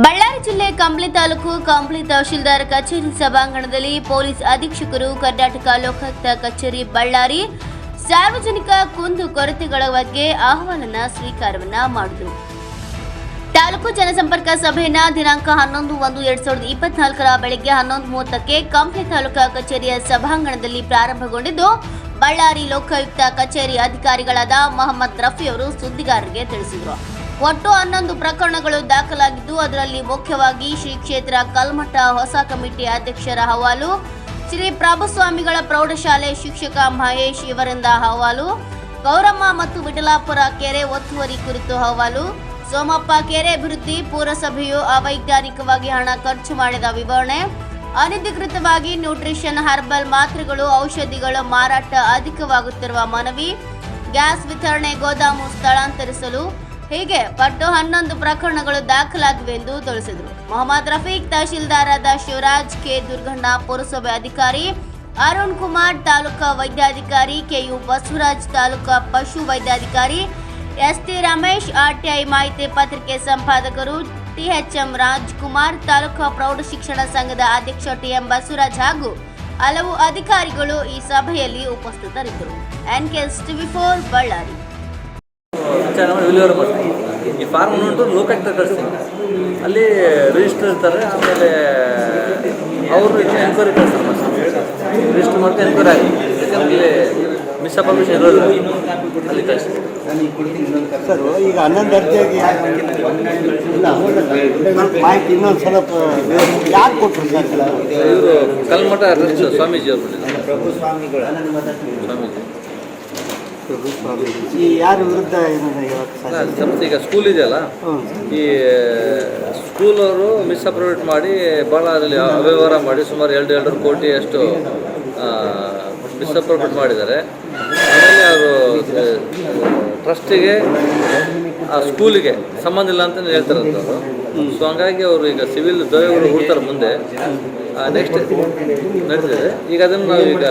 ಬಳ್ಳಾರಿ ಜಿಲ್ಲೆ ಕಂಬ್ಳಿ ತಾಲೂಕು ಕಂಬ್ಳಿ ತಹಶೀಲ್ದಾರ್ ಕಚೇರಿ ಸಭಾಂಗಣದಲ್ಲಿ ಪೊಲೀಸ್ ಅಧೀಕ್ಷಕರು ಕರ್ನಾಟಕ ಲೋಕಾಯುಕ್ತ ಕಚೇರಿ ಬಳ್ಳಾರಿ ಸಾರ್ವಜನಿಕ ಕುಂದು ಕೊರತೆಗಳ ಬಗ್ಗೆ ಆಹ್ವಾನ ಸ್ವೀಕಾರವನ್ನ ಮಾಡಿದರು. ತಾಲೂಕು ಜನಸಂಪರ್ಕ ಸಭೆಯನ್ನ ದಿನಾಂಕ ಹನ್ನೊಂದು ಒಂದು ಎರಡ್ ಸಾವಿರದ ಇಪ್ಪತ್ನಾಲ್ಕರ ಬೆಳಗ್ಗೆ ಹನ್ನೊಂದು ಮೂವತ್ತಕ್ಕೆ ಕಂಪ್ಲಿ ತಾಲೂಕಾ ಕಚೇರಿಯ ಸಭಾಂಗಣದಲ್ಲಿ ಪ್ರಾರಂಭಗೊಂಡಿದ್ದು, ಬಳ್ಳಾರಿ ಲೋಕಾಯುಕ್ತ ಕಚೇರಿ ಅಧಿಕಾರಿಗಳಾದ ಮೊಹಮ್ಮದ್ ರಫಿ ಅವರು ಸುದ್ದಿಗಾರರಿಗೆ ತಿಳಿಸಿದರು. ಒಟ್ಟು ಹನ್ನೊಂದು ಪ್ರಕರಣಗಳು ದಾಖಲಾಗಿದ್ದು, ಅದರಲ್ಲಿ ಮುಖ್ಯವಾಗಿ ಶ್ರೀ ಕ್ಷೇತ್ರ ಕಲ್ಮಠ ಹೊಸ ಕಮಿಟಿ ಅಧ್ಯಕ್ಷರ ಹವಾಲು, ಶ್ರೀ ಪ್ರಭುಸ್ವಾಮಿಗಳ ಪ್ರೌಢಶಾಲೆ ಶಿಕ್ಷಕ ಮಹೇಶ್ ಇವರಿಂದ ಹವಾಲು, ಗೌರಮ್ಮ ಮತ್ತು ವಿಠಲಾಪುರ ಕೆರೆ ಒತ್ತುವರಿ ಕುರಿತು ಹವಾಲು, ಸೋಮಪ್ಪ ಕೆರೆ ಅಭಿವೃದ್ಧಿ ಪುರಸಭೆಯು ಅವೈಜ್ಞಾನಿಕವಾಗಿ ಹಣ ಖರ್ಚು ಮಾಡಿದ ವಿವರಣೆ, ಅನಧಿಕೃತವಾಗಿ ನ್ಯೂಟ್ರಿಷನ್, ಹರ್ಬಲ್ ಮಾತ್ರೆಗಳು, ಔಷಧಿಗಳ ಮಾರಾಟ ಅಧಿಕವಾಗುತ್ತಿರುವ ಮನವಿ, ಗ್ಯಾಸ್ ವಿತರಣೆ, ಗೋದಾಮು ಸ್ಥಳಾಂತರಿಸಲು ಹೀಗೆ ಪಟ್ಟು ಹನ್ನೊಂದು ಪ್ರಕರಣಗಳು ದಾಖಲಾಗಿವೆ ಎಂದು ತಿಳಿಸಿದರು. ಮೊಹಮ್ಮದ್ ರಫೀಕ್ ತಹಶೀಲ್ದಾರಾದ ಶಿವರಾಜ್ ಕೆ. ದುರ್ಗಣ್ಣ ಪುರಸಭೆ ಅಧಿಕಾರಿ, ಅರುಣ್ ಕುಮಾರ್ ತಾಲೂಕಾ ವೈದ್ಯಾಧಿಕಾರಿ ಕೆಯು ಬಸವರಾಜ್ ತಾಲೂಕಾ ಪಶು ವೈದ್ಯಾಧಿಕಾರಿ ಎಸ್ ಟಿ ರಮೇಶ್ ಆರ್ಟಿಐ ಮಾಹಿತಿ ಪತ್ರಿಕೆ ಸಂಪಾದಕರು ಟಿಎಚ್ಎಂ ರಾಜ್ಕುಮಾರ್, ತಾಲೂಕಾ ಪ್ರೌಢ ಶಿಕ್ಷಣ ಸಂಘದ ಅಧ್ಯಕ್ಷ ಟಿಎಂ ಬಸವರಾಜ್ ಹಾಗೂ ಹಲವು ಅಧಿಕಾರಿಗಳು ಈ ಸಭೆಯಲ್ಲಿ ಉಪಸ್ಥಿತರಿದ್ದರು. NKS TV four Ballari. ವಿಚಾರ ಮಾಡಿ ವಿಲೇವಾರಿ ಮಾಡ್ತೀವಿ ಈ ಫಾರ್ಮ್ ನೋಡಿದ್ರು ಲೋಕಾಯುಕ್ತ ಕಳಿಸ್ತೀವಿ ಅಲ್ಲಿ ರಿಜಿಸ್ಟರ್ ಇರ್ತಾರೆ ಆಮೇಲೆ ಅವರು ಎನ್ಕ್ವೈರಿ ಕಳಿಸ್ತಾರೆ ಮತ್ತೆ ರಿಜಿಸ್ಟರ್ ಮಾಡ್ಕೊಂಡು ಎನ್ಕ್ವೈರಿ ಆಗಿ. ಯಾಕಂದ್ರೆ ಮಿಸ್ ಅಪರ್ಮೇಶನ್ ಇರೋದಿಲ್ಲ. ಅಲ್ಲಿ ಕಳಿಸ್ತೀವಿ ಸರ್ ಈಗ ಹನ್ನೊಂದು ಅರ್ಜಿಯಾಗಿ ಇಲ್ಲ ಸ್ವಲ್ಪ ಮಾಹಿತಿ ಇನ್ನೊಂದು ಸಲ ಯಾಕೆ ಕೊಟ್ಟರು ಸರ್? ಇವರು ಕಲ್ಮಠ ಸ್ವಾಮೀಜಿ ಅವರು. ಸ್ವಾಮೀಜಿ. ಈ ಯಾರ ವಿರುದ್ಧ ಸಂಸ್ಥೆ ಈಗ ಸ್ಕೂಲ್ ಇದೆಯಲ್ಲ ಈ ಈ ಸ್ಕೂಲವರು ಮಿಸ್ಅಪ್ರೋವೇಟ್ ಮಾಡಿ ಬಹಳ ಅದರಲ್ಲಿ ಅವ್ಯವಹಾರ ಮಾಡಿ ಸುಮಾರು ಎರಡು ಎರಡು ಕೋಟಿ ಅಷ್ಟು ಮಿಸ್ಅಪ್ರೋವೇಟ್ ಮಾಡಿದ್ದಾರೆ. ಆಮೇಲೆ ಅವರು ಟ್ರಸ್ಟಿಗೆ, ಆ ಸ್ಕೂಲಿಗೆ ಸಂಬಂಧ ಇಲ್ಲ ಅಂತ ಹೇಳ್ತಾರಂತ ಅವರು. ಸೊ ಹಂಗಾಗಿ ಅವರು ಈಗ ಸಿವಿಲ್ ದೊರೆಗಳು ಹುಡ್ತಾರೆ ಮುಂದೆ. ನೆಕ್ಸ್ಟ್ ನಡೆದಿದೆ. ಈಗ ಅದನ್ನು ನಾವು ಈಗ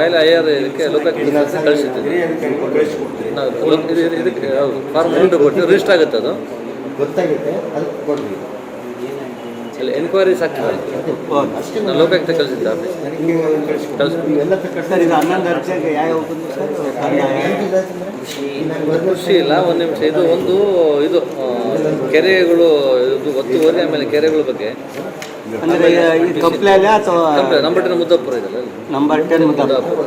ಮೇಲೆ ಐ ಆರ್ ಇದಕ್ಕೆ ಲೋಕಾಯುಕ್ತ ಕಳಿಸಿದ್ದೀವಿ. ನಾವು ಇದಕ್ಕೆ ಫಾರ್ಮ್ ಕೊಟ್ಟು ರಿಜಿಸ್ಟರ್ ಆಗುತ್ತೆ ಅದು. ಗೊತ್ತಾಗುತ್ತೆ ಅಲ್ಲಿ ಎನ್ಕ್ವೈರೀಸ್ ಆಗ್ತದೆ ನಾನು ಲೋಕಾಯುಕ್ತ ಕಳಿಸಿದ್ದೆ ಆಫೀಸ್ ಖುಷಿ ಇಲ್ಲ ಒಂದು ನಿಮಿಷ. ಇದು ಒಂದು ಇದು ಕೆರೆಗಳು ಇದು ಒತ್ತುವರಿ ಆಮೇಲೆ ಕೆರೆಗಳ ಬಗ್ಗೆ. ನಂಬರ್ ಟೆನ್ ಮುದ್ದಪ್ಪುರ ಇದೆಲ್ಲ ನಂಬರ್ ಟೆನ್ ಮುದ್ದಾಪುರ.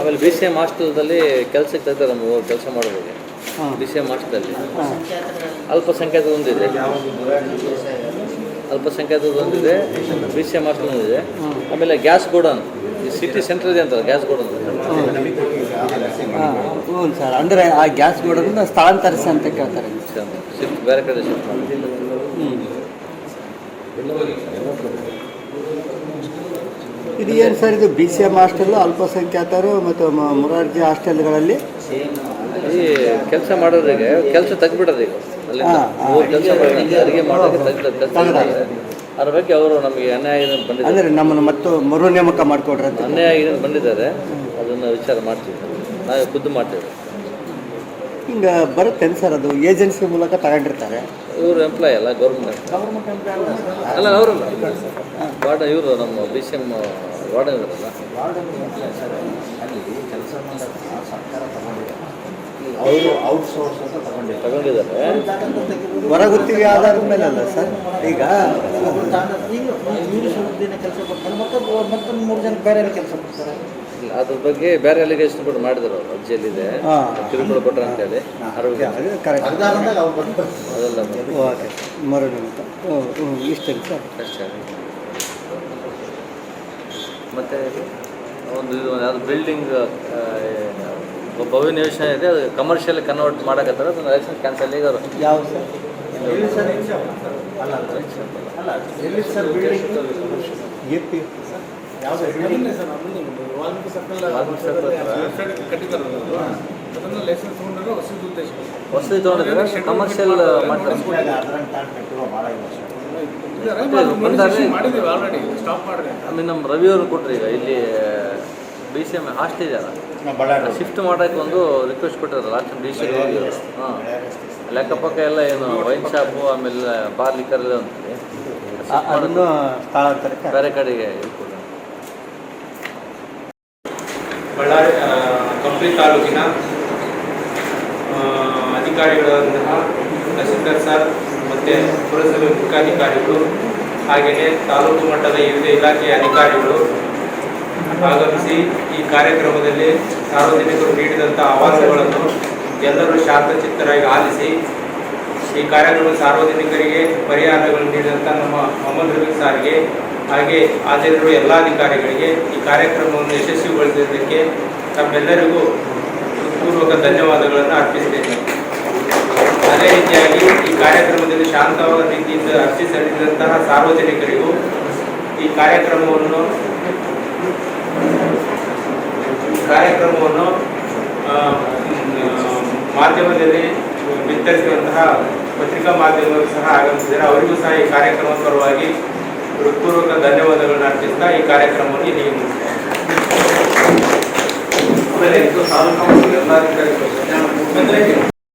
ಆಮೇಲೆ ಬಿ ಸಿ ಎಂ ಹಾಸ್ಟೆಲ್ದಲ್ಲಿ ಕೆಲಸಕ್ಕೆ ತೆಗ್ದಾರೆ ನಮ್ಮ ಕೆಲಸ ಮಾಡೋರಿಗೆ. ಹಾಂ. ಬಿ ಸಿ ಎಂ ಹಾಸ್ಟೆಲಲ್ಲಿ ಅಲ್ಪಸಂಖ್ಯಾತ ಒಂದಿದೆ. ಅಲ್ಪಸಂಖ್ಯಾತ ಒಂದಿದೆ ಬಿ ಸಿ ಎಂ ಹಾಸ್ಟೆಲ್ ಒಂದಿದೆ ಆಮೇಲೆ ಗ್ಯಾಸ್ ಗೋಡನ್. ಈ ಸಿಟಿ ಸೆಂಟರ್ ಇದೆ ಅಂತಾರೆ ಗ್ಯಾಸ್ ಗೋಡನ್. ಹ್ಞೂ ಸರ್. ಅಂದರೆ ಆ ಗ್ಯಾಸ್ ಗೋಡನ್ನ ಸ್ಥಳಾಂತರಿಸಿ ಅಂತ ಕೇಳ್ತಾರೆ. ಶಿಫ್ಟ್ ಬೇರೆ ಕಡೆ ಶಿಫ್ಟ್ ಮಾಡಿ. ಇದು ಏನು ಸರ್ ಇದು ಬಿ ಸಿ ಎಂ ಹಾಸ್ಟೆಲ್ಲು ಅಲ್ಪಸಂಖ್ಯಾತರು ಮತ್ತು ಮುರಾರ್ಜಿ ಮೊರಾರ್ಜಿ ಹಾಸ್ಟೆಲ್ಗಳಲ್ಲಿ? ಈ ಕೆಲಸ ಮಾಡೋರಿಗೆ ಕೆಲಸ ತೆಗ್ಬಿಡೋದು ಈಗ. ಅಲ್ಲಿ. ಕೆಲಸ ಮಾಡೋದು ಅಡುಗೆ ಮಾಡೋಕೆ ಅದ್ರ ಬಗ್ಗೆ ಅವರು ನಮಗೆ ಅನ್ಯಾಯ ಬಂದಿದ್ದಾರೆ. ಅಂದರೆ ನಮ್ಮನ್ನು ಮತ್ತು ಮರು ನೇಮಕ ಮಾಡಿಕೊಡ್ರಿ ಅಂತ. ಅನ್ಯಾಯ ಬಂದಿದ್ದಾರೆ. ಅದನ್ನು ವಿಚಾರ ಮಾಡ್ತೀವಿ. ನಾವೇ ಖುದ್ದು ಮಾಡ್ತೇವೆ. ಹಿಂಗೆ ಬರುತ್ತೆ ಸರ್ ಅದು? ಏಜೆನ್ಸಿ ಮೂಲಕ ತಗೊಂಡಿರ್ತಾರೆ. ಇವರು ಎಂಪ್ಲಾಯ್ ಅಲ್ಲ ಗೌರ್ಮೆಂಟ್ ಅಲ್ಲ ಅವರು ವಾರ್ಡನ್ ಇವರು ನಮ್ಮ ಬಿ ಸಿ ಎಂ ವಾರ್ಡನ್ ಇದಾರಲ್ಲ ಅವರು ಔಟ್ಸೋರ್ಸ್ ಅಂತ ತಗೊಂಡಿದ್ದಾರೆ. ತಗೊಂಡಿದ್ದಾರೆ. ಹೊರಗುತ್ತಿಗೆ ಆಧಾರದ ಮೇಲೆ ಅಲ್ಲ ಸರ್? ಈಗ? ದಿನ ಕೆಲಸ ಕೊಡ್ತಾರೆ ಮತ್ತೆ ಮತ್ತೊಂದು ಮೂರು ಜನ ಬೇರೆ ಕೆಲಸ ಕೊಡ್ತಾರೆ ಇಲ್ಲ, ಅದ್ರ ಬಗ್ಗೆ ಬೇರೆ ಅಲಿಗೇಷನ್ ಕೂಡ ಮಾಡಿದ್ರು ಅವರು ಅರ್ಜಿಯಲ್ಲಿದೆ ಹಾಂ. ಕಿರುಕುಳ ಅಂದಾಗ ಅವ್ರು ಬಂದು ಅದೆಲ್ಲ ಓಕೆ. ಮರು ನೇಮಕ ಹ್ಞೂ ಹ್ಞೂ ಇಷ್ಟೇ ಸರ್. ಅಷ್ಟೇ. ಮತ್ತೆ ಒಂದು ಇದು ಯಾವುದು ಬಿಲ್ಡಿಂಗ್ ಭವ್ಯ ಯೋಜನೆ ಇದೆ ಅದು ಕಮರ್ಷಿಯಲ್ ಕನ್ವರ್ಟ್ ಮಾಡಕತ್ತಾರೆ ಅದನ್ನು ಲೈಸೆನ್ಸ್ ಕ್ಯಾನ್ಸಲ್ ಈಗ ಅವರು ಯಾವ ಸರ್? ಎಲ್ಲಿ ಸರ್? ಅಲ್ಲ ಅಲ್ಲ. ಎಲ್ಲಿ ಸರ್ ಬಿಲ್ಡಿಂಗ್ ಎ ಪಿ ಯಾವುದು ಬಿಲ್ಡಿಂಗ್ ವಾಲ್ಮೀಕಿ ಸರ್ಕಲ್ ಹತ್ರ. ಹೊಸದು ತೊಗೊಂಡಿದ್ದಾರೆ. ಕಮರ್ಷಿಯಲ್ ಮಾಡ್ತಾರೆ. ನಮ್ಮ ರವಿ ಅವರು ಕೊಟ್ಟರು ಈಗ ಇಲ್ಲಿ B C M hostel Bellary shift ಮಾಡೋಕ್ಕೆ ಒಂದು ರಿಕ್ವೆಸ್ಟ್ ಕೊಟ್ಟಿರಲ್ಲ ಲಾಸ್ಟ್ ಡಿ ಸಿ ಹಾಂ. ಲೆಕ್ಕಪಕ್ಕ ಎಲ್ಲ ಏನು ವೈನ್ ಶಾಪು ಆಮೇಲೆ ಬಾರ್ ಲಿಕ್ಕರ್ ಎಲ್ಲ ಉಂಟು. ಅದನ್ನು ಸ್ಥಳಾಂತರಕ್ಕೆ ಬೇರೆ ಕಡೆಗೆ. ಬಳ್ಳಾರಿ ಕಂಪ್ಲಿ ತಾಲೂಕಿನ ಅಧಿಕಾರಿಗಳಾದಂತಹ ತಹಸೀಲ್ದಾರ್ ಸರ್ ಮತ್ತು ಪುರಸಭೆ ಮುಖ್ಯಾಧಿಕಾರಿಗಳು ಹಾಗೆಯೇ ತಾಲೂಕು ಮಟ್ಟದ ವಿವಿಧ ಇಲಾಖೆಯ ಅಧಿಕಾರಿಗಳು ಆಗಮಿಸಿ ಈ ಕಾರ್ಯಕ್ರಮದಲ್ಲಿ ಸಾರ್ವಜನಿಕರು ನೀಡಿದಂಥ ಆವಾಸಗಳನ್ನು ಎಲ್ಲರೂ ಶಾಂತಚಿತ್ತರಾಗಿ ಆಲಿಸಿ ಈ ಕಾರ್ಯಕ್ರಮ ಸಾರ್ವಜನಿಕರಿಗೆ ಪರಿಹಾರಗಳನ್ನು ನೀಡಿದಂಥ ನಮ್ಮ ಮೊಹಮ್ಮದ್ ರವಿ ಸಾರ್ಗೆ ಹಾಗೆ ಹಾಜರಿರುವ ಎಲ್ಲ ಅಧಿಕಾರಿಗಳಿಗೆ ಈ ಕಾರ್ಯಕ್ರಮವನ್ನು ಯಶಸ್ವಿಗೊಳಿಸಿದ್ದಕ್ಕೆ ತಮ್ಮೆಲ್ಲರಿಗೂ ಪೂರ್ವಕ ಧನ್ಯವಾದಗಳನ್ನು ಅರ್ಪಿಸ್ತೇನೆ ಅದೇ ರೀತಿಯಾಗಿ ಈ ಕಾರ್ಯಕ್ರಮದಲ್ಲಿ ಶಾಂತವಾದ ರೀತಿಯಿಂದ ಅರ್ಜಿ ಸಲ್ಲಿಸಿದಂತಹ ಸಾರ್ವಜನಿಕರಿಗೂ ಈ ಕಾರ್ಯಕ್ರಮವನ್ನು ಕಾರ್ಯಕ್ರಮವನ್ನು ಮಾಧ್ಯಮದಲ್ಲಿ ಬಿತ್ತರಿಸುವಂತಹ ಪತ್ರಿಕಾ ಮಾಧ್ಯಮಗಳು ಸಹ ಆಗಮಿಸಿದ್ದಾರೆ ಅವರಿಗೂ ಸಹ ಈ ಕಾರ್ಯಕ್ರಮದ ಪರವಾಗಿ ಹೃತ್ಪೂರ್ವಕ ಧನ್ಯವಾದಗಳನ್ನು ಅರ್ಪಿಸ್ತಾ ಈ ಕಾರ್ಯಕ್ರಮವನ್ನು ಇಲ್ಲಿ ಮುಗಿಸ್ತೇನೆ.